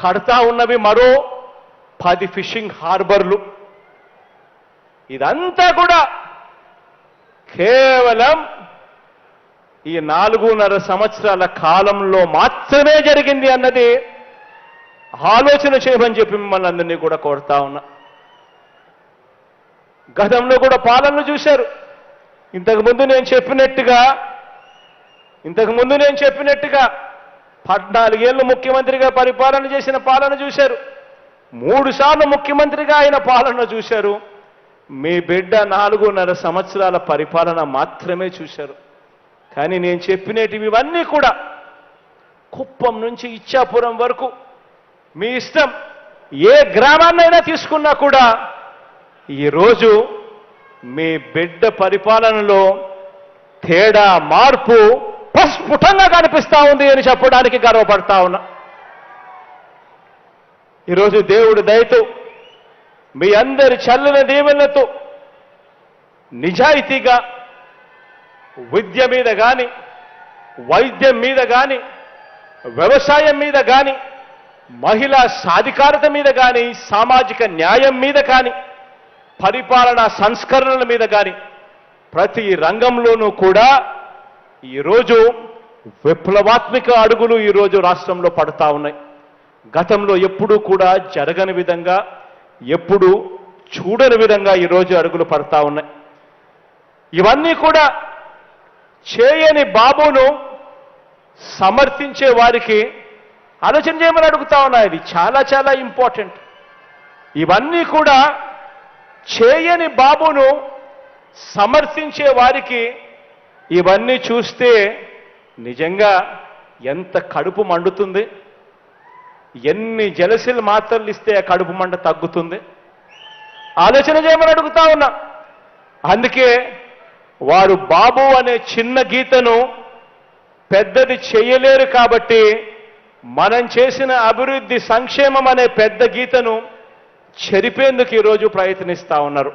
కడతా ఉన్నవి మరో పది ఫిషింగ్ హార్బర్లు. ఇదంతా కూడా కేవలం ఈ నాలుగున్నర సంవత్సరాల కాలంలో మాత్రమే జరిగింది అన్నది ఆలోచన చేయమని చెప్పి మిమ్మల్ని అందరినీ కూడా కోరుతా ఉన్నా. గతంలో కూడా పాలనలు చూశారు. ఇంతకు ముందు నేను చెప్పినట్టుగా ఇంతకు ముందు నేను చెప్పినట్టుగా పద్నాలుగేళ్ళు ముఖ్యమంత్రిగా పరిపాలన చేసిన పాలన చూశారు. మూడుసార్లు ముఖ్యమంత్రిగా ఆయన పాలన చూశారు. మీ బిడ్డ నాలుగున్నర సంవత్సరాల పరిపాలన మాత్రమే చూశారు. కానీ నేను చెప్పినటివి ఇవన్నీ కూడా కుప్పం నుంచి ఇచ్చాపురం వరకు మీ ఇష్టం ఏ గ్రామాన్నైనా తీసుకున్నా కూడా ఈరోజు మీ బిడ్డ పరిపాలనలో తేడా మార్పు ప్రస్ఫుటంగా కనిపిస్తా ఉంది అని చెప్పడానికి గర్వపడతా ఉన్నా. ఈరోజు దేవుడు దయతో మీ అందరి చల్లని దీవెనలతో నిజాయితీగా విద్య మీద కానీ వైద్యం మీద కానీ వ్యవసాయం మీద కానీ మహిళా సాధికారత మీద కానీ సామాజిక న్యాయం మీద కానీ పరిపాలనా సంస్కరణల మీద కానీ ప్రతి రంగంలోనూ కూడా ఈరోజు విప్లవాత్మిక అడుగులు ఈరోజు రాష్ట్రంలో పడతా ఉన్నాయి. గతంలో ఎప్పుడూ కూడా జరగని విధంగా ఎప్పుడు చూడని విధంగా ఈరోజు అడుగులు పడతా ఉన్నాయి. ఇవన్నీ కూడా చేయని బాబును సమర్థించే వారికి ఆలోచన చేయమని అడుగుతా ఉన్నాయి. ఇది చాలా చాలా ఇంపార్టెంట్. ఇవన్నీ కూడా చేయని బాబును సమర్థించే వారికి ఇవన్నీ చూస్తే నిజంగా ఎంత కడుపు మండుతుంది? ఎన్ని జలసిల్ మాత్రలు ఇస్తే ఆ కడుపు మంట తగ్గుతుంది? ఆలోచన చేయమని అడుగుతా ఉన్నా. అందుకే వారు బాబు అనే చిన్న గీతను పెద్దది చేయలేరు కాబట్టి మనం చేసిన అభివృద్ధి సంక్షేమం అనే పెద్ద గీతను చెరిపేందుకు ఈరోజు ప్రయత్నిస్తా ఉన్నారు.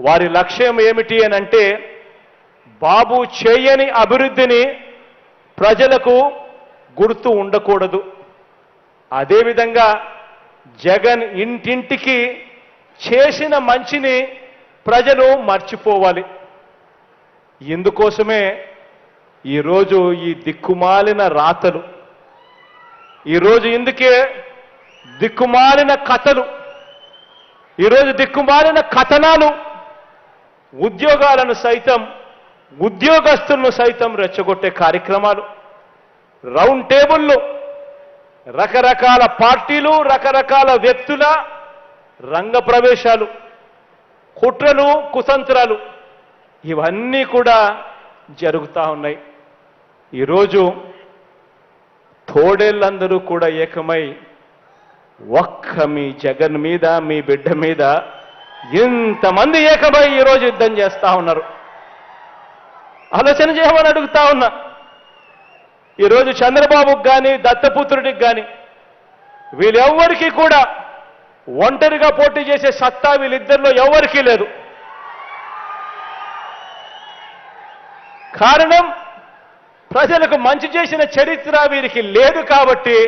వారి లక్ష్యం ఏమిటి అని అంటే బాబు చేయని అభివృద్ధిని ప్రజలకు గుర్తు ఉండకూడదు. అదేవిధంగా జగన్ ఇంటింటికి చేసిన మంచిని ప్రజలు మర్చిపోవాలి. ఇందుకోసమే ఈరోజు ఈ దిక్కుమాలిన రాతలు. ఈరోజు ఇందుకే దిక్కుమాలిన కథలు. ఈరోజు దిక్కుమాలిన కథనాలు ఉద్యోగాలను సైతం ఉద్యోగస్తులను సైతం రెచ్చగొట్టే కార్యక్రమాలు రౌండ్ టేబుల్లో రకరకాల పార్టీలు రకరకాల వ్యక్తుల రంగ ప్రవేశాలు కుట్రలు కుతంత్రాలు ఇవన్నీ కూడా జరుగుతూ ఉన్నాయి. ఈరోజు తోడేళ్ళందరూ కూడా ఏకమై ఒక్క మీ జగన్ మీద మీ బిడ్డ మీద ఇంతమంది ఏకమై ఈరోజు యుద్ధం చేస్తూ ఉన్నారు. ఆలోచన చేయమని అడుగుతా ఉన్నా. ఈరోజు చంద్రబాబుకి కానీ దత్తపుత్రుడికి కానీ వీళ్ళెవ్వరికీ కూడా ఒంటరిగా పోటీ చేసే సత్తా వీళ్ళిద్దరిలో ఎవరికీ లేదు. కారణం ప్రజలకు మంచి చేసిన చరిత్ర వీరికి లేదు కాబట్టి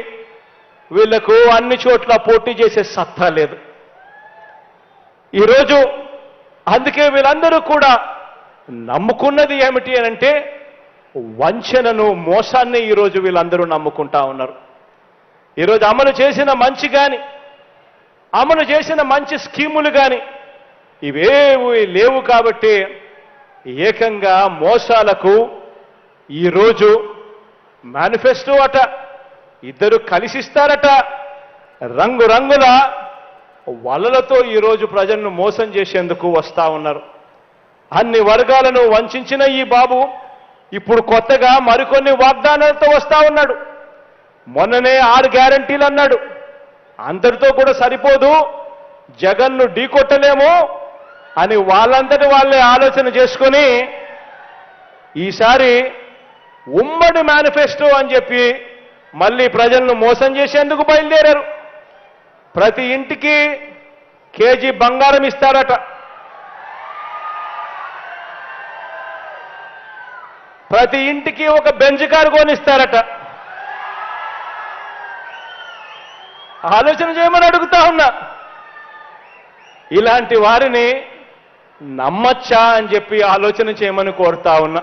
వీళ్ళకు అన్ని చోట్ల పోటీ చేసే సత్తా లేదు. ఈరోజు అందుకే వీళ్ళందరూ కూడా నమ్ముకున్నది ఏమిటి అని అంటే వంచనను మోసాన్ని ఈరోజు వీళ్ళందరూ నమ్ముకుంటా ఉన్నారు. ఈరోజు అమలు చేసిన మంచి కానీ అమలు చేసిన మంచి స్కీములు కానీ ఇవేవి లేవు కాబట్టి ఏకంగా మోసాలకు ఈరోజు మేనిఫెస్టో అట ఇద్దరు కలిసిస్తారట. రంగురంగుల వలలతో ఈరోజు ప్రజలను మోసం చేసేందుకు వస్తా ఉన్నారు. అన్ని వర్గాలను వంచిన ఈ బాబు ఇప్పుడు కొత్తగా మరికొన్ని వాగ్దానాలతో వస్తా ఉన్నాడు. మొన్ననే ఆరు గ్యారంటీలు అన్నాడు. అందరితో కూడా సరిపోదు జగన్ను ఢీకొట్టలేము అని వాళ్ళంతటి వాళ్ళే ఆలోచన చేసుకొని ఈసారి ఉమ్మడి మేనిఫెస్టో అని చెప్పి మళ్ళీ ప్రజలను మోసం చేసేందుకు బయలుదేరారు. ప్రతి ఇంటికి కేజీ బంగారం ఇస్తారట. ప్రతి ఇంటికి ఒక బెంజ్ కారు కొనిస్తారట. ఆలోచన చేయమని అడుగుతా ఉన్నా. ఇలాంటి వారిని నమ్మచ్చా అని చెప్పి ఆలోచన చేయమని కోరుతా ఉన్నా.